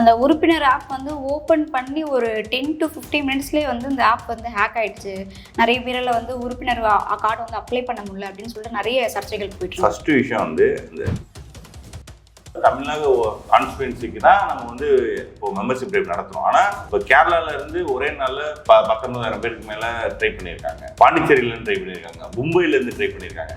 அந்த உறுப்பினர் ஆப் வந்து ஓப்பன் பண்ணி ஒரு டென் டு 15 மினிட்ஸ்லேயே வந்து இந்த ஆப் வந்து ஹேக் ஆயிடுச்சு. நிறைய பேரில் வந்து உறுப்பினர் கார்டு வந்து அப்ளை பண்ண முடியல அப்படின்னு சொல்லிட்டு நிறைய சர்ச்சைகள் போயிட்டு ஃபர்ஸ்ட் விஷயம் வந்து இந்த தமிழ்நாடு கான்ஸ்டுவன்சிக்கு தான் நம்ம வந்து இப்போ மெம்பர்ஷிப் ட்ரைப் நடத்துறோம். ஆனால் இப்போ கேரளால இருந்து ஒரே நாளில் ப பத்தொன்பதாயிரம் பேருக்கு மேலே ட்ரை பண்ணியிருக்காங்க. பாண்டிச்சேரியிலேருந்து ட்ரை பண்ணியிருக்காங்க. மும்பையிலேருந்து ட்ரை பண்ணியிருக்காங்க.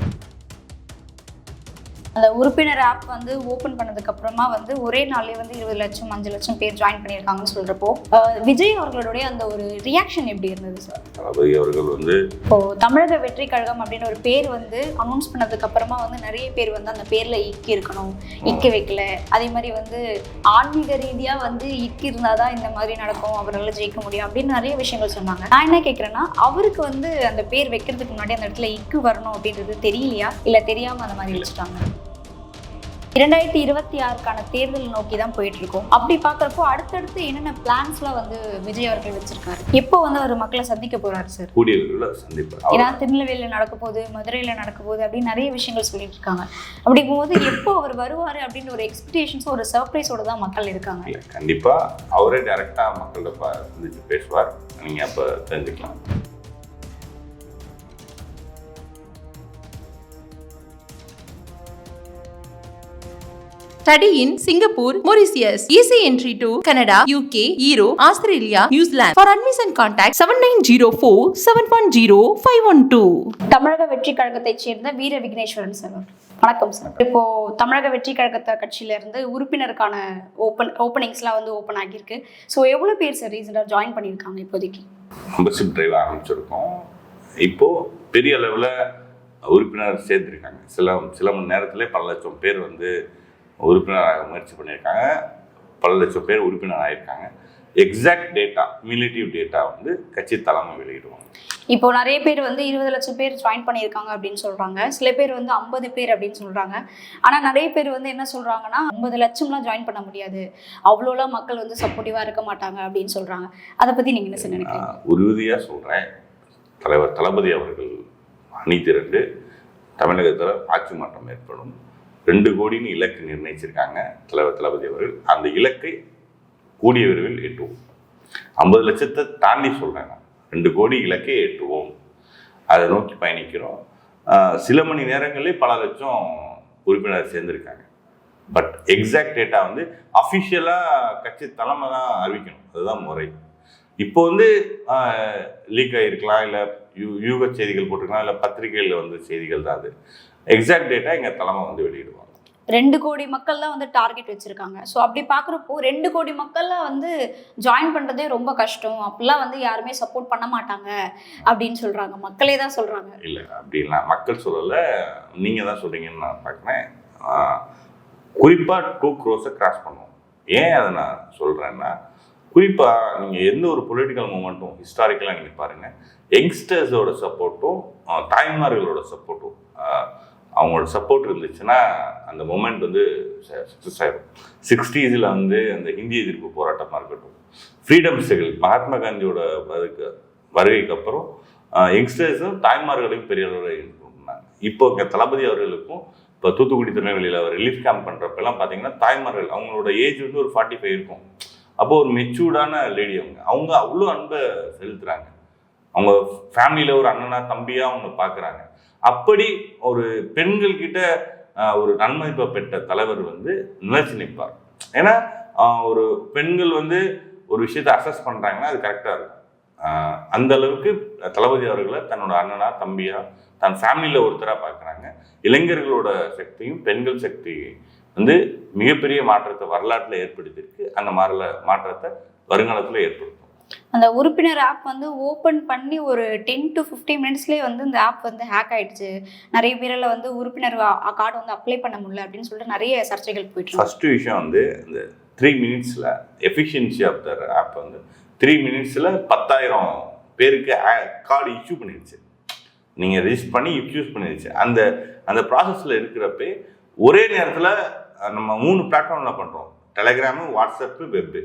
அந்த உறுப்பினர் ஆப் வந்து ஓப்பன் பண்ணதுக்கு அப்புறமா வந்து ஒரே நாள்லயே வந்து இருபது லட்சம் அஞ்சு லட்சம் பேர் ஜாயின் பண்ணியிருக்காங்கன்னு சொல்றப்போ அஹ், விஜய் அவர்களுடைய அந்த ஒரு ரியாக்ஷன் எப்படி இருந்தது சார் தளபதி அவர்கள் வந்து இப்போ தமிழக வெற்றி கழகம் அப்படின்னு ஒரு பேர் வந்து அனௌன்ஸ் பண்ணதுக்கு அப்புறமா வந்து நிறைய பேர் வந்து அந்த பேர்ல இக்கி இருக்கணும் இக்கி வைக்கல. அதே மாதிரி வந்து ஆன்மீக ரீதியா வந்து இக்கி இருந்தாதான் இந்த மாதிரி நடக்கும் அவரால் ஜெயிக்க முடியும் அப்படின்னு நிறைய விஷயங்கள் சொன்னாங்க. நான் என்ன கேட்குறேன்னா அவருக்கு வந்து அந்த பேர் வைக்கிறதுக்கு முன்னாடி அந்த இடத்துல இக்கு வரணும் அப்படின்றது தெரியலையா? இல்ல தெரியாம அந்த மாதிரி வச்சுட்டாங்க? இரண்டாயிரத்தி இருபத்தி ஆறுக்கான தேர்தல் நோக்கி தான் போயிட்டு இருக்கோம் அப்படி பார்க்குறப்போ அடுத்தடுத்து என்னென்ன பிளான்ஸ்லாம் வந்து விஜய் அவர்கள் வச்சிருக்காரு? எப்போ வந்து அவர் மக்களை சந்திக்க போறாரு சார் கூடிய சந்திப்பார் ஏன்னா திருநெல்வேலியில் நடக்க போகுது மதுரையில் நடக்க போகுது அப்படின்னு நிறைய விஷயங்கள் சொல்லிட்டு இருக்காங்க அப்படிங்கும்போது எப்போ அவர் வருவார் அப்படின்னு ஒரு எக்ஸ்பெக்டேஷன்ஸ் ஒரு சர்ப்ரைஸோட தான் மக்கள் இருக்காங்க. இல்லை கண்டிப்பாக அவரே டைரெக்டாக மக்கள்கிட்ட சந்திச்சு பேசுவார். நீங்கள் அப்போ தெரிஞ்சுக்கலாம். Study in Singapore, Mauritius. Easy entry to Canada, UK, Europe, Australia, New Zealand. For admission contact 7904 710 512. தமிழக வெற்றி கழகத்தைச் சேர்ந்த வீர விக்னேஸ்வரன் சார். வணக்கம் சார் இப்போ தமிழக வெற்றி கழகத்தை கட்சியில இருந்து உறுப்பினருக்கான ஓப்பன் ஓப்பனிங்ஸ்லாம் வந்து ஓப்பன் ஆகியிருக்கு ஸோ எவ்வளோ பேர் சார் ரீசெண்டாக ஜாயின் பண்ணியிருக்காங்க இப்போதைக்கு மெம்பர்ஷிப் டிரைவ் ஆரம்பிச்சிருக்கோம் இப்போது பெரிய அளவில் உறுப்பினர் சேர்த்துருக்காங்க சில சில மணி நேரத்திலே பல லட்சம் பேர் வந்து உறுப்பினராக முயற்சி பண்ணியிருக்காங்க. பல லட்சம் பேர் உறுப்பினர் ஆயிருக்காங்க. எக்ஸாக்ட் டேட்டா மிலிட்டிவ் டேட்டா வந்து கட்சி தலைமை வெளியிடுவாங்க. இப்போ நிறைய பேர் வந்து இருபது லட்சம் பேர் ஜாயின் பண்ணியிருக்காங்க அப்படின்னு சொல்றாங்க. சில பேர் வந்து ஐம்பது பேர் அப்படின்னு சொல்றாங்க. ஆனா நிறைய பேர் வந்து என்ன சொல்றாங்கன்னா ஐம்பது லட்சம்லாம் ஜாயின் பண்ண முடியாது. அவ்வளோலாம் மக்கள் வந்து சப்போர்ட்டிவா இருக்க மாட்டாங்க அப்படின்னு சொல்றாங்க. அதை பத்தி நீங்க என்ன நினைக்கிறீங்க நான் உறுதியாக சொல்கிறேன் தலைவர் தளபதி அவர்கள் அணி திரண்டு தமிழகத்தில் ஆட்சி மாற்றம் ஏற்படும். ரெண்டு கோடின்னு இலக்கு நிர்ணயிச்சிருக்காங்க தலைவர் தளபதி அவர்கள். அந்த இலக்கை கூடிய விரைவில் எட்டுவோம். ஐம்பது லட்சத்தை தாண்டி சொல்கிறேன் நான். ரெண்டு கோடி இலக்கை எட்டுவோம். அதை நோக்கி பயணிக்கிறோம். சில மணி நேரங்களே பல லட்சம் உறுப்பினர் சேர்ந்திருக்காங்க. பட் எக்ஸாக்ட் டேட்டா வந்து அஃபிஷியலாக கட்சி தலைமை தான் அறிவிக்கணும். அதுதான் முறை. இப்போ வந்து லீக் ஆகிருக்கலாம் இல்லை யூ யூக செய்திகள் போட்டிருக்கலாம் இல்லை பத்திரிகைகளில் வந்து செய்திகள் தான் அது. எக்ஸாக்ட் டேட்டா எங்கள் தலைமை வந்து வெளியிடுவாங்க. ரெண்டு கோடி மக்கள் தான் வந்து டார்கெட் வச்சிருக்காங்க. ஸோ அப்படி பார்க்குறப்போ ரெண்டு கோடி மக்கள்லாம் வந்து ஜாயின் பண்ணுறதே ரொம்ப கஷ்டம். அப்படிலாம் வந்து யாருமே சப்போர்ட் பண்ண மாட்டாங்க அப்படின்னு சொல்றாங்க. மக்களே தான் சொல்றாங்க. இல்லை அப்படிலாம் மக்கள் சொல்லலை. நீங்கள் தான் சொல்கிறீங்கன்னு நான் பார்க்குறேன். குறிப்பாக டூ க்ரோஸை கிராஸ் பண்ணுவோம். ஏன் அதை நான் சொல்கிறேன்னா குறிப்பாக நீங்கள் எந்த ஒரு பொலிட்டிக்கல் மூமெண்ட்டும் ஹிஸ்டாரிக்கலாக நீங்கள் பாருங்கள் யங்ஸ்டர்ஸோட சப்போர்ட்டும் தாய்மார்களோட சப்போர்ட்டும் அவங்களோட சப்போர்ட் இருந்துச்சுன்னா அந்த மூமெண்ட் வந்து சக்ஸஸ் ஆகிடும் சிக்ஸ்டீஸில் வந்து அந்த ஹிந்தி எதிர்ப்பு போராட்டமாக இருக்கட்டும். ஃப்ரீடம் ஸ்ட்ரகிள் மகாத்மா காந்தியோட அதுக்கு வருகைக்கு அப்புறம் யங்ஸ்டர்ஸும் தாய்மார்களையும் பெரிய அளவில் பண்ணாங்க இப்போ இங்கே தளபதி அவர்களுக்கும் இப்போ தூத்துக்குடி திருநெல்வேலியில் அவர் ரிலீஃப் கேம்ப் பண்ணுறப்பெல்லாம் பார்த்தீங்கன்னா தாய்மார்கள் அவங்களோட ஏஜ் வந்து ஒரு ஃபார்ட்டி ஃபைவ் இருக்கும். அப்போது ஒரு மெச்சூர்டான லேடி அவங்க. அவங்க அவ்வளோ அன்பை செலுத்துகிறாங்க அவங்க ஃபேமிலியில் ஒரு அண்ணனா தம்பியாக அவங்க பார்க்குறாங்க அப்படி ஒரு பெண்கள் கிட்ட ஒரு நன்மதிப்பை பெற்ற தலைவர் வந்து நிலச்சி நிற்பார். ஏன்னா ஒரு பெண்கள் வந்து ஒரு விஷயத்தை அசஸ் பண்ணுறாங்கன்னா அது கரெக்டாக இருக்கும். அந்த அளவுக்கு தளபதி அவர்களை தன்னோட அண்ணனா தம்பியா தன் ஃபேமிலியில் ஒருத்தராக பார்க்குறாங்க. இளைஞர்களோட சக்தியும் பெண்கள் சக்தி வந்து மிகப்பெரிய மாற்றத்தை வரலாற்றில் ஏற்படுத்தியிருக்கு. அந்த மாறல மாற்றத்தை வருங்காலத்தில் ஏற்படுத்தும். அந்த உறுப்பினர் ஆப் வந்து ஓப்பன் பண்ணி ஒரு டென் டு 15 மினிட்ஸ்லேயே வந்து இந்த ஆப் வந்து ஹேக் ஆயிடுச்சு. நிறைய பேரில் வந்து உறுப்பினர் கார்டு வந்து அப்ளை பண்ண முடியல அப்படின்னு சொல்லிட்டு நிறைய சர்ச்சைகள் போயிட்டு ஃபர்ஸ்ட் விஷயம் வந்து இந்த த்ரீ மினிட்ஸில் எஃபிஷியன்சி ஆஃப் த ஆப் வந்து த்ரீ மினிட்ஸில் பத்தாயிரம் பேருக்கு கார்டு இஷ்யூ பண்ணிடுச்சு. நீங்கள் ரிஜிஸ்டர் பண்ணி யூஸ் பண்ணிடுச்சு. அந்த அந்த ப்ராசஸில் இருக்கிறப்ப ஒரே நேரத்தில் நம்ம மூணு பிளாட்ஃபார்மில் பண்ணுறோம் டெலகிராமு வாட்ஸ்அப்பு வெப்பு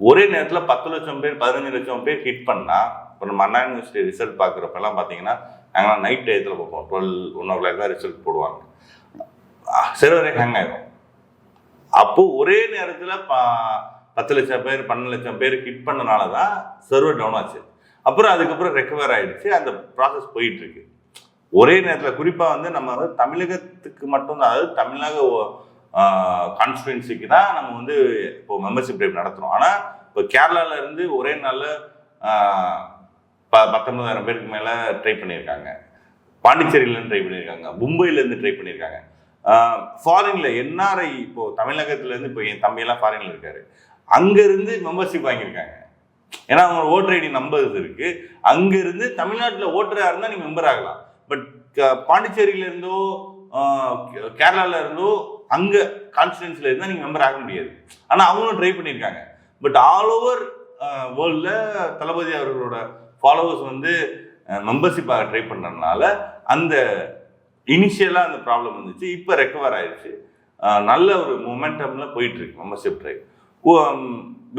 ஒரே நேரத்தில் பத்து லட்சம் பேர் பதினஞ்சு லட்சம் பேர் ஹிட் பண்ணால் இப்போ நம்ம அண்ணா யூனிவர்சிட்டி ரிசல்ட் பார்க்குறப்பெல்லாம் பார்த்தீங்கன்னா நாங்களாம் நைட் டயத்தில் பார்ப்போம். டுவெல் ஒன் ஓ கிளாக் தான் ரிசல்ட் போடுவாங்க. சர்வரே ஹேங் ஆகிடும் அப்போது ஒரே நேரத்தில் ப பத்து லட்சம் பேர் பன்னெண்டு லட்சம் பேர் ஹிட் பண்ணனால தான் சர்வர் டவுன் ஆச்சு. அப்புறம் அதுக்கப்புறம் ரெக்கவர் ஆகிடுச்சு அந்த ப்ராசஸ் போயிட்டுருக்கு ஒரே நேரத்தில் குறிப்பாக வந்து நம்ம வந்து தமிழகத்துக்கு மட்டும்தான் அதாவது தமிழக கான்ஸ்டுவன்சிக்கு தான் நம்ம வந்து இப்போ மெம்பர்ஷிப் ட்ரைவ் நடத்துகிறோம் ஆனால் இப்போ கேரளாவிலேருந்து இருந்து ஒரே நாளில் ப பத்தொன்பதாயிரம் பேருக்கு மேலே ட்ரை பண்ணியிருக்காங்க. பாண்டிச்சேரியிலேருந்து ட்ரை பண்ணியிருக்காங்க. மும்பையிலேருந்து ட்ரை பண்ணியிருக்காங்க. ஃபாரின்ல என்ஆர்ஐ இப்போ தமிழகத்துலேருந்து இப்போ என் தம்பியெல்லாம் ஃபாரின்ல இருக்காரு. அங்கேருந்து மெம்பர்ஷிப் வாங்கியிருக்காங்க. ஏன்னா அவங்க ஓட்டர் ஐடி நம்பர்ஸ் இருக்கு. அங்கேருந்து தமிழ்நாட்டில் ஓட்டராக இருந்தால் நீங்கள் மெம்பர் ஆகலாம். பட் பாண்டிச்சேரியில இருந்தோ அங்கே கான்ஸ்டிடன்சியில் இருந்தால் நீங்கள் மெம்பர் ஆக முடியாது. ஆனால் அவங்களும் ட்ரை பண்ணியிருக்காங்க. பட் ஆல் ஓவர் வேர்ல்டில் தளபதி அவர்களோட ஃபாலோவர்ஸ் வந்து மெம்பர்ஷிப்பாக ட்ரை பண்ணுறதுனால அந்த இனிஷியலாக அந்த ப்ராப்ளம் இருந்துச்சு இப்போ ரெக்கவர் ஆயிடுச்சு நல்ல ஒரு மொமெண்டமில் போயிட்டு இருக்கு மெம்பர்ஷிப் ட்ரைவ்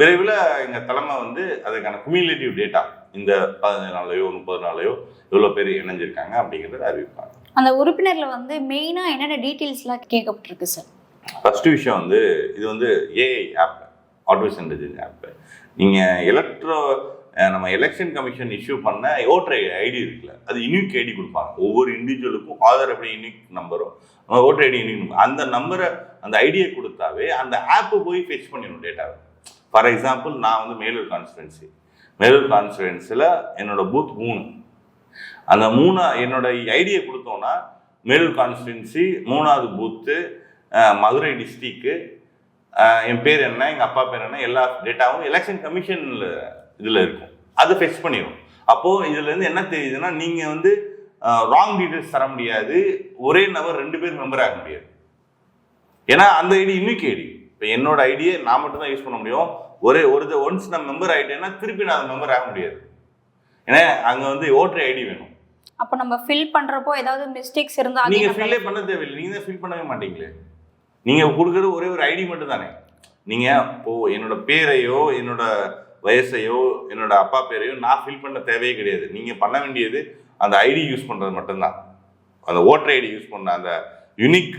விரைவில் எங்கள் தலைமை வந்து அதுக்கான குமிலேட்டிவ் டேட்டா இந்த பதினஞ்சு நாளையோ முப்பது நாளையோ எவ்வளோ பேர் இணைஞ்சிருக்காங்க அப்படிங்கிறத அறிவிப்பாங்க. அந்த உறுப்பினரில் வந்து மெயினாக என்னென்ன டீட்டெயில்ஸ்லாம் கேட்கப்பட்டிருக்கு சார் ஃபஸ்ட்டு விஷயம் வந்து இது வந்து AI app artificial intelligence app நீங்கள் எலக்ட்ரோ நம்ம எலெக்ஷன் கமிஷன் இஷ்யூ பண்ண ஓட்டர் ஐடி இருக்குல்ல அது யூனிக் ஐடி கொடுப்பாங்க. ஒவ்வொரு இண்டிவிஜுவலுக்கும் ஆதார் எப்படி யூனிக் நம்ம ஓட்டர் ஐடி யூனிக் அந்த நம்பரை அந்த ஐடியை கொடுத்தாவே அந்த ஆப்பு போய் ஃபெச் பண்ணிடணும் டேட்டாவை ஃபார் எக்ஸாம்பிள் நான் வந்து மேலூர் கான்ஸ்டுவன்சி மேலூர் கான்ஸ்டுவன்சியில் என்னோடய பூத் மூணு. அந்த மூணா என்னோட ஐடியை கொடுத்தோன்னா மேலூர் கான்ஸ்டுவன்சி மூணாவது பூத்து மதுரை டிஸ்ட்ரிக்கு என் பேர் என்ன எங்கள் அப்பா பேர் என்ன எல்லா டேட்டாவும் எலெக்ஷன் கமிஷனில் இதில் இருக்கும். அது ஃபெக்ஸ் பண்ணிடும் அப்போது இதுலேருந்து என்ன தெரியுதுன்னா நீங்கள் வந்து ராங் டீட்டெயில்ஸ் தர முடியாது. ஒரே நபர் ரெண்டு பேர் மெம்பர் ஆக முடியாது. ஏன்னா அந்த ஐடி யூனிக் ஐடி. இப்போ என்னோட ஐடியை நான் மட்டும் தான் யூஸ் பண்ண முடியும். ஒரே ஒரு ஒன்ஸ் நான் மெம்பர் ஆகிட்டேன்னா திருப்பி நான் மெம்பர் ஆக முடியாது. ஏன்னா அங்கே வந்து ஓட்டர் ஐடி வேணும். அப்போ நம்ம ஃபில் பண்றப்போ ஏதாவது மிஸ்டேக்ஸ் இருந்தா நீங்க அதையும் ஃபில்லே பண்ண தேவையில்லை நீங்க தான் ஃபில் பண்ணவே மாட்டீங்களே. நீங்க கொடுக்குற ஒரே ஒரு ஐடி மட்டும் தானே. நீங்க இப்போ என்னோட பேரையோ என்னோட வயசையோ என்னோட அப்பா பேரையோ நான் ஃபில் பண்ண தேவையே கிடையாது. நீங்க பண்ண வேண்டியது அந்த ஐடி யூஸ் பண்றது மட்டும்தான். அந்த ஓட்டர் ஐடி யூஸ் பண்ண அந்த யூனிக்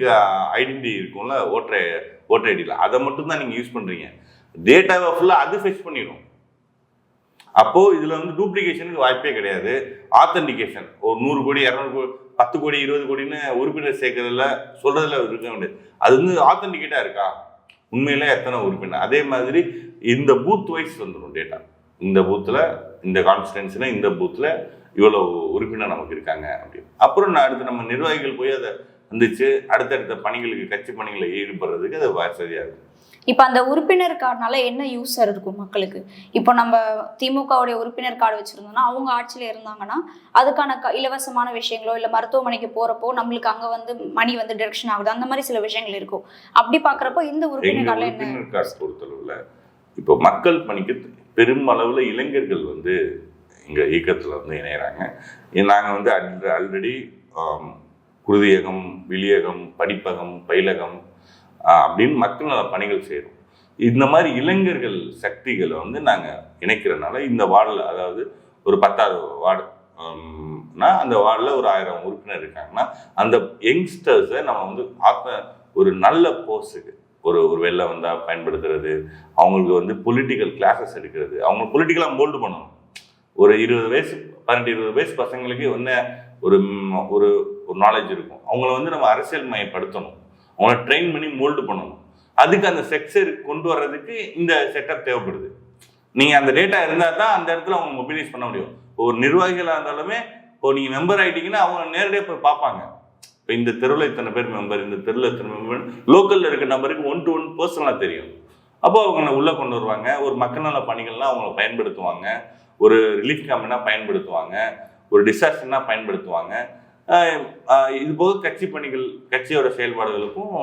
ஐடென்டி இருக்கும்ல ஓட்டர் ஓட்டர் ஐடியில் அதை மட்டும் தான் நீங்கள் யூஸ் பண்ணுறீங்க டேட்டாவை ஃபுல்லாக அது ஃபெச் பண்ணிடும் அப்போது இதில் வந்து டூப்ளிகேஷனுக்கு வாய்ப்பே கிடையாது. ஆத்தன்டிகேஷன் ஒரு நூறு கோடி இரநூறு கோடி பத்து கோடி இருபது கோடின்னு உறுப்பினர் சேர்க்கறதுல சொல்கிறதுல இருக்க வேண்டியது. அது வந்து ஆத்தன்டிகேட்டாக இருக்கா? உண்மையில் எத்தனை உறுப்பினர்? அதே மாதிரி இந்த பூத் வைஸ் வந்துடும் டேட்டா இந்த பூத்தில் இந்த கான்ஸ்டிடன்ஸில் இந்த பூத்தில் இவ்வளோ உறுப்பினர் நமக்கு இருக்காங்க அப்படின்னு. அப்புறம் நான் அடுத்து நம்ம நிர்வாகிகள் போய் அதை வந்துச்சு. அடுத்தடுத்த பணிகளுக்கு கட்சி பணிகளை ஈடுபடுறதுக்கு அது வசதியாக இருக்கும். இப்போ அந்த உறுப்பினர் கார்டுனால என்ன யூஸ் இருக்கும் மக்களுக்கு? இப்போ நம்ம திமுகவுடைய உறுப்பினர் கார்டு வச்சிருந்தோம்னா அவங்க ஆட்சியில் இருந்தாங்கன்னா அதுக்கான க இலவசமான விஷயங்களோ இல்லை மருத்துவமனைக்கு போறப்போ நம்மளுக்கு அங்க வந்து மணி வந்து டிரெக்ஷன் ஆகுது. அந்த மாதிரி சில விஷயங்கள் இருக்கும். அப்படி பார்க்குறப்போ இந்த உறுப்பினர் கார்டில் என்ன? கார்டு பொறுத்தளவுல இப்போ மக்கள் பணிக்கு பெரும் அளவுல இளைஞர்கள் வந்து எங்க இயக்கத்துல வந்து இணையறாங்க. நாங்க வந்து ஆல்ரெடி குருதியகம் விலியகம் படிப்பகம் பயிலகம் அப்படின்னு மக்கள் நல பணிகள் செய்கிறோம் இந்த மாதிரி இளைஞர்கள் சக்திகளை வந்து நாங்கள் இணைக்கிறனால இந்த வார்டில் அதாவது ஒரு பத்தாவது வார்டு அந்த வார்டில் ஒரு ஆயிரம் உறுப்பினர் இருக்காங்கன்னா அந்த யங்ஸ்டர்ஸை நம்ம வந்து ஆத்ம ஒரு நல்ல போஸ்ட்டுக்கு ஒரு ஒரு வெளில வந்தால் பயன்படுத்துறது அவங்களுக்கு வந்து பொலிட்டிக்கல் கிளாஸஸ் எடுக்கிறது அவங்க பொலிட்டிக்கலாக போல்டு பண்ணணும். ஒரு இருபது வயசு பன்னெண்டு இருபது வயசு பசங்களுக்கு என்ன ஒரு ஒரு ஒரு நாலேஜ் இருக்கும். அவங்கள வந்து நம்ம அரசியல் மயப்படுத்தணும். அவங்கள ட்ரெயின் பண்ணி மோல்டு பண்ணணும். அதுக்கு அந்த செக்ஸர் கொண்டு வர்றதுக்கு இந்த செட்டப் தேவைப்படுது. நீங்கள் அந்த டேட்டா இருந்தால் தான் அந்த இடத்துல அவங்க மொபிலைஸ் பண்ண முடியும். ஒரு நிர்வாகிகளாக இருந்தாலுமே இப்போ நீங்கள் மெம்பர் ஆகிட்டீங்கன்னா அவங்க நேரடியாக போய் பார்ப்பாங்க. இப்போ இந்த தெருவில் இத்தனை பேர் மெம்பர் இந்த தெருவில் இத்தனை மெம்பர் லோக்கலில் இருக்க நம்பருக்கு ஒன் டு ஒன் பர்சனலாக தெரியும். அப்போ அவங்கள உள்ளே கொண்டு வருவாங்க? ஒரு மக்கள் நல பணிகள்லாம் அவங்கள பயன்படுத்துவாங்க. ஒரு ரிலீஃப் கேம்ப்னா பயன்படுத்துவாங்க. ஒரு டிசாஸ்டர்னா பயன்படுத்துவாங்க. இது போக கட்சி பணிகள் கட்சியோட செயல்பாடுகளுக்கும்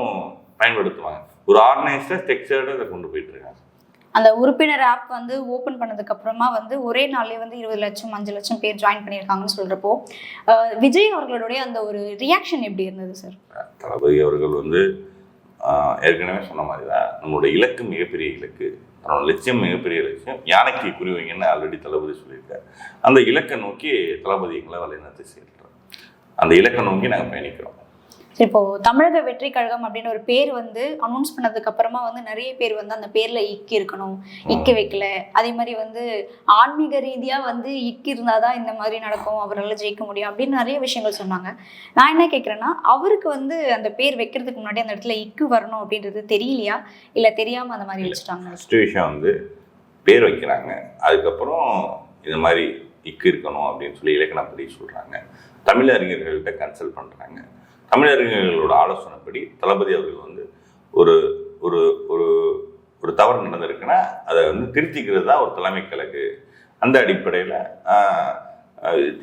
பயன்படுத்துவாங்க. ஒரு ஆர்கனைஸ்டாக ஸ்ட்ரக்சர்டாக இதை கொண்டு போயிட்டு இருக்காங்க. அந்த உறுப்பினர் ஆப் வந்து ஓப்பன் பண்ணதுக்கு அப்புறமா வந்து ஒரே நாள்லயே வந்து இருபது லட்சம் அஞ்சு லட்சம் பேர் ஜாயின் பண்ணியிருக்காங்கன்னு சொல்றப்போ விஜய் அவர்களுடைய அந்த ஒரு ரியாக்ஷன் எப்படி இருந்தது சார் தளபதி அவர்கள் வந்து ஏற்கனவே சொன்ன மாதிரி தான் நம்மளுடைய இலக்கு மிகப்பெரிய இலக்கு நம்மளோட லட்சியம் மிகப்பெரிய லட்சியம் யானைக்கு குறி வைங்கன்னு ஆல்ரெடி தளபதி சொல்லியிருக்காரு. அந்த இலக்கை நோக்கி தளபதி எங்களை வழிநடத்தி செல்கிறோம் அந்த இலக்கை நோக்கி நாங்கள் பயணிக்கிறோம். இப்போ தமிழக வெற்றி கழகம் அப்படின்னு ஒரு பேர் வந்து அனௌன்ஸ் பண்ணதுக்கு அப்புறமா வந்து நிறைய பேர் வந்து அந்த பேர்ல இக்கி இருக்கணும் இக்கி வைக்கல. அதே மாதிரி வந்து ஆன்மீக ரீதியா வந்து இக்கி இருந்தாதான் இந்த மாதிரி நடக்கும் அவரால் ஜெயிக்க முடியும் அப்படின்னு நிறைய விஷயங்கள் சொன்னாங்க. நான் என்ன கேட்குறேன்னா அவருக்கு வந்து அந்த பேர் வைக்கிறதுக்கு முன்னாடி அந்த இடத்துல இக்கு வரணும் அப்படின்றது தெரியலையா? இல்ல தெரியாம அந்த மாதிரி வச்சுட்டாங்க ஃபஸ்ட்டு விஷயம் வந்து பேர் வைக்கிறாங்க. அதுக்கப்புறம் இந்த மாதிரி இக்கு இருக்கணும் அப்படின்னு சொல்லி இலக்கணப்படி சொல்கிறாங்க தமிழ் அறிஞர்கள்கிட்ட கன்சல்ட் பண்ணுறாங்க தமிழ் அறிஞர்களோட ஆலோசனைப்படி தளபதி அவர்கள் வந்து ஒரு ஒரு ஒரு ஒரு தவறு நடந்திருக்குன்னா அதை வந்து திருத்திக்கிறது தான் ஒரு தலைமை கழகு. அந்த அடிப்படையில்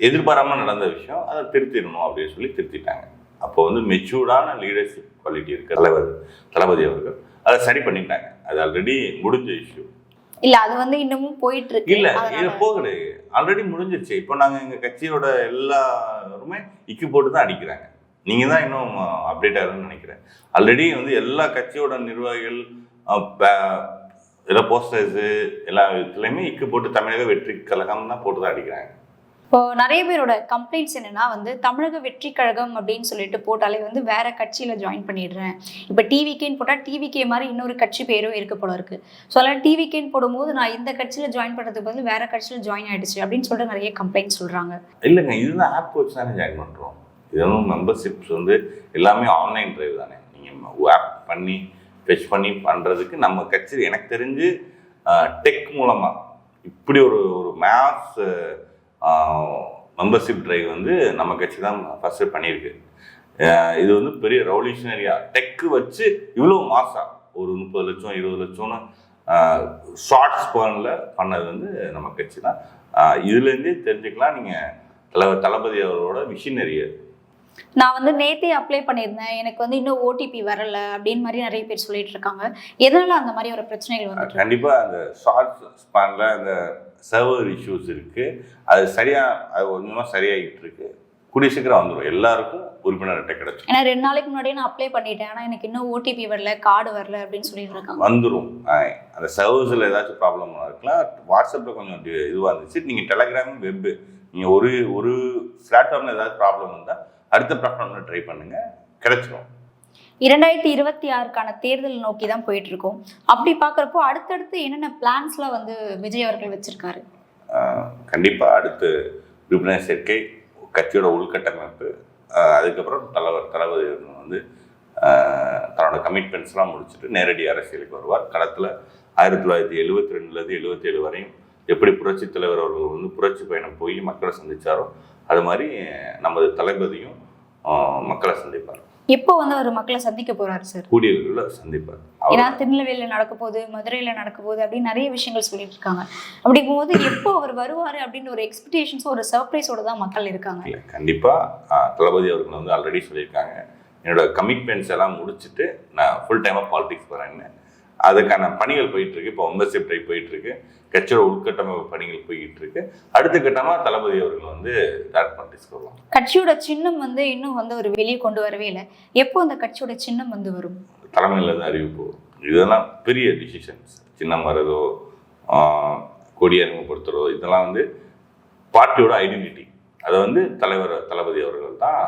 எதிர்பாராமல் நடந்த விஷயம் அதை திருத்திடணும் அப்படின்னு சொல்லி திருத்திட்டாங்க. அப்போ வந்து மெச்சூர்டான லீடர்ஷிப் குவாலிட்டி இருக்க தலைவர் தளபதி அவர்கள் அதை சரி பண்ணிட்டாங்க. அது ஆல்ரெடி முடிஞ்ச இஷ்யூ இல்ல அது வந்து இன்னமும் போயிட்டு இருக்கு இல்ல இது போகுது. ஆல்ரெடி முடிஞ்சிருச்சு. இப்போ நாங்க எங்க கட்சியோட எல்லாருமே இக்கு போட்டு தான் அடிக்கிறாங்க. நீங்க தான் இன்னும் அப்டேட் ஆகுதுன்னு நினைக்கிறேன். ஆல்ரெடி வந்து எல்லா கட்சியோட நிர்வாகிகள் எல்லா போஸ்டர்ஸ் எல்லா இதுலையுமே இக்கு போட்டு தமிழக வெற்றி கழகம் தான் போட்டு தான் அடிக்கிறாங்க. இப்போ நிறைய பேரோட கம்ப்ளைண்ட்ஸ் என்னன்னா வந்து தமிழக வெற்றி கழகம் அப்படின்னு சொல்லிட்டு போட்டாலே வந்து வேற கட்சியில ஜாயின் பண்ணிடுறேன். இப்போ டிவிகேன்னு போட்டால் டிவிகே மாதிரி இன்னொரு கட்சி பேரும் இருக்க போல இருக்கு. ஸோ அதனால் டிவிகேன்னு போடும்போது நான் இந்த கட்சியில ஜாயின் பண்ணுறதுக்கு வந்து வேற கட்சியில ஜாயின் ஆயிடுச்சு அப்படின்னு சொல்லிட்டு நிறைய கம்ப்ளைண்ட் சொல்றாங்க. இல்லைங்க இதுதான் ஆப் வச்சு தானே ஜாயின் பண்ணுறோம் இதெல்லாம் மெம்பர்ஷிப்ஸ் வந்து எல்லாமே ஆன்லைன் டிரைவ் தானே. நீங்கள் ஆப் பண்ணி ஃபெச் பண்ணி பண்ணுறதுக்கு நம்ம கட்சி எனக்கு தெரிஞ்சு டெக் மூலமாக இப்படி ஒரு ஒரு மேத்ஸ் மெம்பர்ஷிப் டிரைவ் வந்து நம்ம கட்சி தான் ஃபஸ்ட்டு பண்ணியிருக்கு இது வந்து பெரிய ரெவல்யூஷனரியாக டெக்கு வச்சு இவ்வளோ மாதம் ஒரு முப்பது லட்சம் இருபது லட்சம்னு ஷார்ட் ஸ்பேனில் பண்ணது வந்து நம்ம கட்சி தான் இதுலேருந்தே தெரிஞ்சுக்கலாம் நீங்கள் தலைவர் தளபதி அவரோட மிஷினரி நான் வந்து நேத்தே அப்ளை பண்ணியிருந்தேன். எனக்கு வந்து இன்னும் ஓடிபி வரல அப்படின்னு மாதிரி நிறைய பேர் சொல்லிட்டு இருக்காங்க. எதனால அந்த மாதிரி ஒரு பிரச்சனைகள் இருக்கு? கண்டிப்பாக அந்த ஷார்ட் ஸ்பேனில் அந்த சர்வர் இஷ்யூஸ் இருக்குது அது சரியாக அது கொஞ்சமாக சரியாகிட்டு இருக்கு. கூடிய சீக்கிரம் வந்துடும் எல்லாருக்கும் உறுப்பினர்கிட்ட கிடைச்சிடும் ஏன்னா ரெண்டு நாளைக்கு முன்னாடியே நான் அப்ளை பண்ணிட்டேன். ஆனா எனக்கு இன்னும் ஓடிபி வரல கார்டு வரல அப்படின்னு சொல்லிட்டு இருக்காங்க வந்துடும் அந்த சர்வர்ஸில் ஏதாச்சும் ப்ராப்ளம் இருக்கலாம். வாட்ஸ்அப்பில் கொஞ்சம் இதுவாக இருந்துச்சு. நீங்கள் டெலகிராம் வெப்பு நீங்கள் ஒரு ஒரு பிளாட்ஃபார்மில் ஏதாவது ப்ராப்ளம் இருந்தால் அடுத்த பிளாட்ஃபார்மில் ட்ரை பண்ணுங்கள் கிடைச்சிரும். இரண்டாயிரத்தி இருபத்தி ஆறுக்கான தேர்தல் நோக்கி தான் போயிட்டு இருக்கோம் அப்படி பார்க்குறப்போ அடுத்தடுத்து என்னென்ன பிளான்ஸ்லாம் வந்து விஜய் அவர்கள் வச்சிருக்காரு? கண்டிப்பாக அடுத்து உறுப்பினர் சேர்க்கை கட்சியோட உள்கட்டமைப்பு அதுக்கப்புறம் தலைவர் தளபதி வந்து தன்னோட கமிட்மெண்ட்ஸ்லாம் முடிச்சுட்டு நேரடி அரசியலுக்கு வருவார். களத்தில் ஆயிரத்தி தொள்ளாயிரத்தி எழுபத்தி ரெண்டுலேருந்து எழுபத்தி ஏழு வரையும் எப்படி புரட்சி தலைவர் அவர்கள் வந்து புரட்சி பயணம் போய் மக்களை சந்தித்தாரோ அது மாதிரி நமது தளபதியும் மக்களை சந்திப்பார். எப்போ வந்து அவர் மக்களை சந்திக்க போறாரு சார் கூடிய விரைவில் சந்திப்பார் ஏன்னா திருநெல்வேலியில் நடக்க போகுது மதுரையில நடக்க போகுது அப்படின்னு நிறைய விஷயங்கள் சொல்லிட்டு இருக்காங்க அப்படிங்கும்போது எப்போ அவர் வருவாரு அப்படின்னு ஒரு எக்ஸ்பெக்டேஷன்ஸும் ஒரு சர்ப்ரைஸோட தான் மக்கள் இருக்காங்க. இல்லை கண்டிப்பாக தளபதி அவர்கள் வந்து ஆல்ரெடி சொல்லியிருக்காங்க. என்னோட கமிட்மெண்ட்ஸ் எல்லாம் முடிச்சுட்டு நான் ஃபுல் டைமாக பாலிடிக்ஸ் போகிறேன்னு அதுக்கான பணிகள் போயிட்டு இருக்கு இப்போ மெம்பர்ஷிப் ட்ரைவ் போயிட்டு இருக்கு கட்சியோட உள்கட்டமைப்பு பணிகள் போய்கிட்டு இருக்கு அடுத்த கட்டமாக தளபதி அவர்கள் வந்து வருவாங்க கட்சியோட சின்னம் வந்து இன்னும் வந்து ஒரு வெளியே கொண்டு வரவே இல்லை. எப்போ அந்த கட்சியோட சின்னம் வந்து வரும்? தலைமையில் இருந்து அறிவிப்பு. இதெல்லாம் பெரிய டிசிஷன்ஸ் சின்னம் வரதோ கொடி அறிமுகப்படுத்துறதோ இதெல்லாம் வந்து பார்ட்டியோட ஐடென்டிட்டி அதை வந்து தலைவர் தளபதி அவர்கள் தான்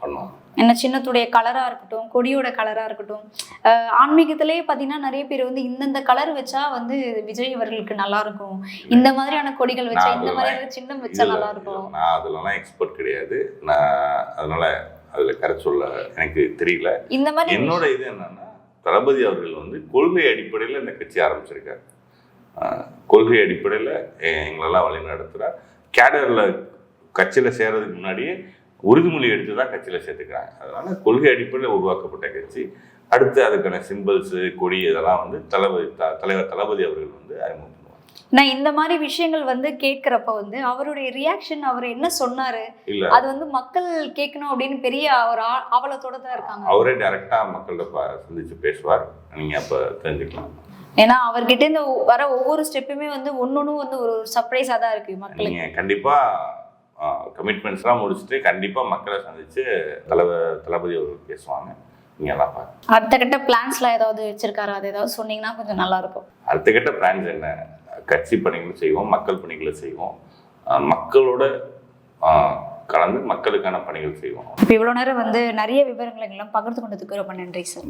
பண்ணுவாங்க. என்ன சின்னத்துடைய கலரா இருக்கட்டும் கொடியோட கலரா இருக்கட்டும். ஆன்மீகத்திலேயே பார்த்தீங்கன்னா நிறைய பேர் வந்து இந்தந்த கலர் வச்சா வந்து விஜய் அவர்களுக்கு நல்லா இருக்கும். இந்த மாதிரியான கொடிகள் வச்சா இந்த மாதிரியான சின்னம் வச்சா நல்லா இருக்கும். நான் அதுலலாம் எக்ஸ்பர்ட் கிடையாது. நான் அதனால அதுல கரை சொல்ல எனக்கு தெரியல. இந்த மாதிரி என்னோட இது என்னன்னா தளபதி அவர்கள் வந்து கொள்கை அடிப்படையில் இந்த கட்சி ஆரம்பிச்சிருக்காரு. கொள்கை அடிப்படையில் எங்களெல்லாம் வழி நடத்துகிறார் கேடரில் கட்சியில் சேர்றதுக்கு முன்னாடியே உறுதிமொழி எடுத்து தான் கட்சியில் சேர்த்துக்கிறாங்க. அதனால கொள்கை அடிப்படையில் உருவாக்கப்பட்ட கட்சி. அடுத்து அதுக்கான சிம்பிள்ஸு கொடி இதெல்லாம் வந்து தளபதி த- தலைவர் தளபதி அவர்கள் வந்து அறிமுகம் நான் இந்த மாதிரி விஷயங்கள் வந்து கேட்கிறப்ப வந்து அவருடைய ரியாக்ஷன் அவர் என்ன சொன்னாரு? அது வந்து மக்கள் கேட்கணும் அப்படின்னு பெரிய ஒரு ஆவலத்தோட தான் இருக்காங்க. அவரே டைரெக்டாக மக்கள்கிட்ட சந்திச்சு பேசுவார். நீங்கள் அப்போ தெரிஞ்சுக்கலாம். ஏன்னா அவர்கிட்ட இருந்து வர ஒவ்வொரு ஸ்டெப்புமே வந்து ஒன்னொன்னும் வந்து ஒரு சர்ப்ரைஸா தான் இருக்கு மக்களுக்கு. நீங்கள் கண்டிப்பாக கமிட்மெண்ட்ஸ்லாம் முடிச்சுட்டு கண்டிப்பாக மக்களை சந்திச்சு தலைவர் தளபதி அவர்கள் பேசுவாங்க. நீங்கள் எல்லாம் பாருங்க. அடுத்த கட்ட பிளான்ஸ்லாம் ஏதாவது வச்சிருக்காரு? அது ஏதாவது சொன்னீங்கன்னா கொஞ்சம் நல்லா இருக்கும் அடுத்த கட்ட பிளான்ஸ் என்ன? கட்சி பணிகளை செய்வோம் மக்கள் பணிகளை செய்வோம். மக்களோட கலந்து மக்களுக்கான பணிகள் செய்வோம். இப்போ இவ்வளோ நேரம் வந்து நிறைய விவரங்களை எல்லாம் பகிர்ந்து கொண்டதுக்கு ரொம்ப நன்றி சார்.